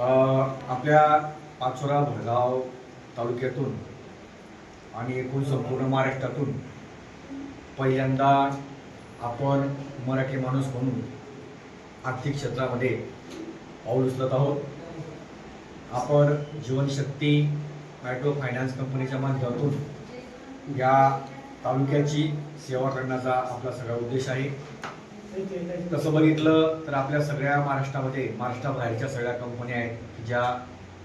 आपल्या पाचोरा भडगाव तालुक्यातून आणि एकूण संपूर्ण महाराष्ट्रातून पहिल्यांदा आपण मराठी माणूस म्हणून आर्थिक क्षेत्रामध्ये पाऊल उचलत आहोत. आपण जीवनशक्ती मायक्रो फायनान्स कंपनीच्या माध्यमातून या तालुक्याची सेवा करण्याचा आपला सगळा उद्देश आहे. तसं बघितलं तर आपल्या सगळ्या महाराष्ट्रामध्ये महाराष्ट्राबाहेरच्या सगळ्या कंपन्या आहेत ज्या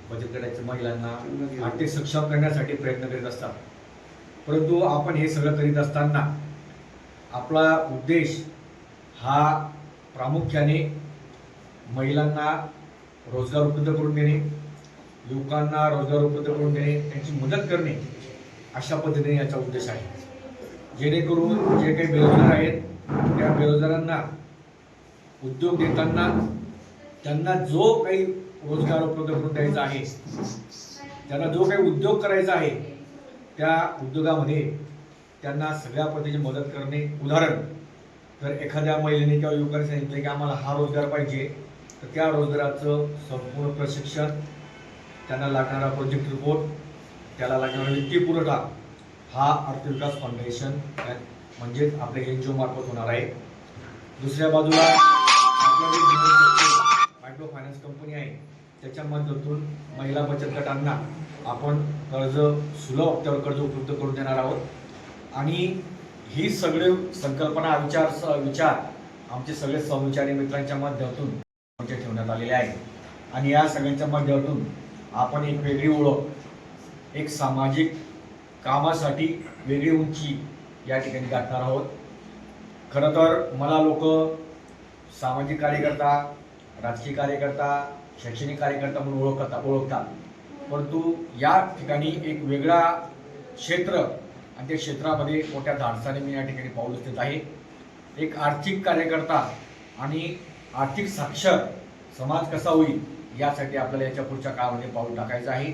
बचत गटाच्या महिलांना आर्थिक सक्षम करण्यासाठी प्रयत्न करीत असतात. परंतु आपण हे सगळं करीत असताना आपला उद्देश हा प्रामुख्याने महिलांना रोजगार उपलब्ध करून देणे युवकांना रोजगार उपलब्ध करून देणे त्यांची मदत करणे अशा पद्धतीने याचा उद्देश आहे. जेणेकरून जे काही बेरोजगार आहेत त्या बेरोजगारांना उद्योग देताना त्यांना जो काही रोजगार उपलब्ध करून द्यायचा आहे त्यांना जो काही उद्योग करायचा आहे त्या उद्योगामध्ये त्यांना सगळ्या पद्धतीची मदत करणे. उदाहरण जर एखाद्या महिलेने किंवा युवकाने सांगितलं की आम्हाला हा रोजगार पाहिजे तर त्या रोजगाराचं संपूर्ण प्रशिक्षण त्यांना लागणारा प्रोजेक्ट रिपोर्ट त्याला लागणारा वित्तीय पुरवठा हा अर्थविकास फाउंडेशन म्हणजेच आपल्या एन जी ओ मार्फत होणार आहे. दुसऱ्या बाजूला मायक्रो फायनान्स कंपनी आहे त्याच्या माध्यमातून महिला बचत गटांना आपण कर्ज सुलभ हप्त्यावर कर्ज उपलब्ध करून देणार आहोत. आणि ही सगळे संकल्पना विचार स- विचार आमचे सगळे सहविचारी मित्रांच्या माध्यमातून ठेवण्यात आलेले आहे आणि या सगळ्यांच्या माध्यमातून आपण एक वेगळी ओळख एक सामाजिक कामासाठी वेगळी उंची या ठिकाणी गाठणार आहोत. खरं तर मला लोक सामाजिक कार्यकर्ता राजकीय कार्यकर्ता शैक्षणिक कार्यकर्ता म्हणून ओळखतात ओळखतात परंतु या ठिकाणी एक वेगळा क्षेत्र आणि त्या क्षेत्रामध्ये मोठ्या धाडसाने मी या ठिकाणी पाऊल उचलत आहे. एक आर्थिक कार्यकर्ता आणि आर्थिक साक्षर समाज कसा होईल यासाठी आपल्याला याच्या पुढच्या काळामध्ये पाऊल टाकायचं आहे.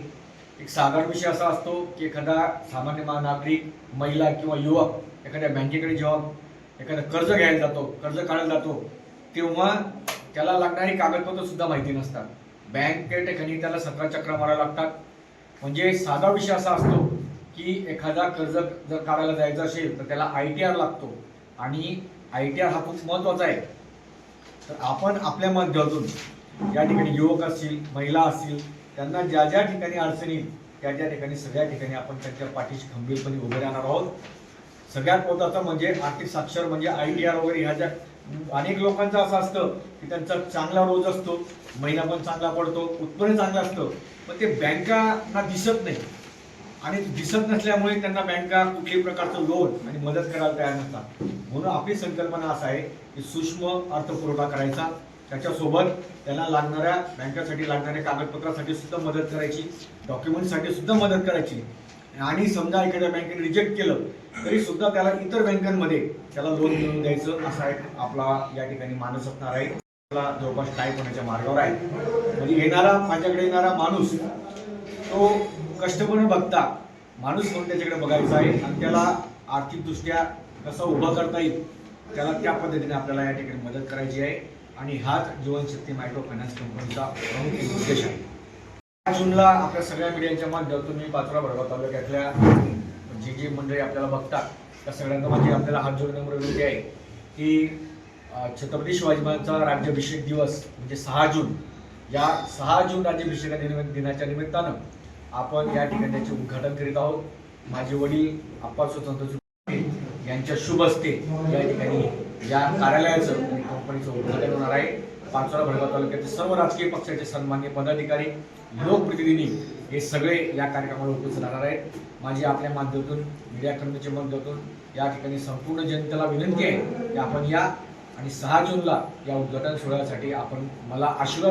एक साधारण विषय असा असतो की एखादा सामान्य नागरिक महिला किंवा युवक एखाद्या बँकेकडे जेव्हा एखादं कर्ज घ्यायला जातो कर्ज काढायला जातो तेव्हा त्याला लागणारी कागदपत्र सुद्धा माहिती नसतात. बँके ठिकाणी त्याला सतरा चक्र मारायला लागतात. म्हणजे साधा विषय असा असतो की एखादा कर्ज जर काढायला जायचं असेल तर त्याला आय टी आर लागतो आणि आय टी आर हा खूप महत्त्वाचा आहे. तर आपण आपल्या माध्यमातून या ठिकाणी युवक असतील महिला असतील त्यांना ज्या ज्या ठिकाणी अडचणी त्या त्या ठिकाणी सगळ्या ठिकाणी आपण त्यांच्या पाठीशी खंबीरपणे उभे राहणार आहोत. सगळ्यात महत्वाचं म्हणजे आर्थिक साक्षर म्हणजे आय टी आर वगैरे ह्या ज्या अनेक लोकांचं असं असतं की त्यांचा चांगला रोज असतो महिना पण चांगला पडतो उत्पन्न चांगलं असतं पण ते बँकांना दिसत नाही. आणि दिसत नसल्यामुळे त्यांना बँका कुठल्याही प्रकारचं लोन आणि मदत करायला तयार नसतात. म्हणून आपली संकल्पना असा आहे की सूक्ष्म अर्थपुरवठा करायचा त्याच्यासोबत त्यांना लागणाऱ्या बँकेसाठी लागणाऱ्या कागदपत्रासाठी सुद्धा मदत करायची डॉक्युमेंटसाठी सुद्धा मदत करायची. आणि समजा एखाद्या बँकेने रिजेक्ट केलं तरी सुद्धा त्याला इतर बँकांमध्ये त्याला लोन मिळवून द्यायचं असा एक आपला या ठिकाणी मानस असणार आहे. आपला जवळपास टाईप होण्याच्या मार्गावर आहे. म्हणजे येणारा माझ्याकडे येणारा माणूस तो कष्ट बघता. माणूस म्हणून त्याच्याकडे बघायचा आहे आणि त्याला आर्थिकदृष्ट्या कसं उभं करता येईल त्याला त्या पद्धतीने आपल्याला या ठिकाणी मदत करायची आहे. आणि हाच जीवनशक्ती मायक्रो फायनान्स कंपनीचा प्रमुख उद्देश आहे. जूनला आपल्या सगळ्या मीडियाच्या माध्यमातून मी पाचोरा भडगाव तालुक्यातल्या जी जी मंडळी आपल्याला बघतात त्या सगळ्यांना माझी आपल्याला हात जोडून नम्र विनंती आहे की छत्रपती शिवाजी महाराजांचा राज्याभिषेक दिवस म्हणजे सहा जून या सहा जून राज्याभिषेक दिन- दिनाच्या निमित्तानं आपण या ठिकाणी त्याचे उद्घाटन करीत आहोत. माझे वडील अप्पा स्वतंत्र यांच्या शुभ हस्ते या ठिकाणी या कार्यालयाचं कंपनीचं उद्घाटन होणार आहे. पाचोरा भडगाव तालुक्यातील सर्व राजकीय पक्षाचे सन्मान्य पदाधिकारी लोकप्रतिनिधी हे सगळे या कार्यक्रमाला उपस्थित राहणार आहेत. माझी आपल्या माध्यमातून मीडिया माध्यमातून या ठिकाणी संपूर्ण जनतेला विनंती आहे की आपण या आणि सहा जूनला या उद्घाटन सोहळ्यासाठी आपण मला आशीर्वाद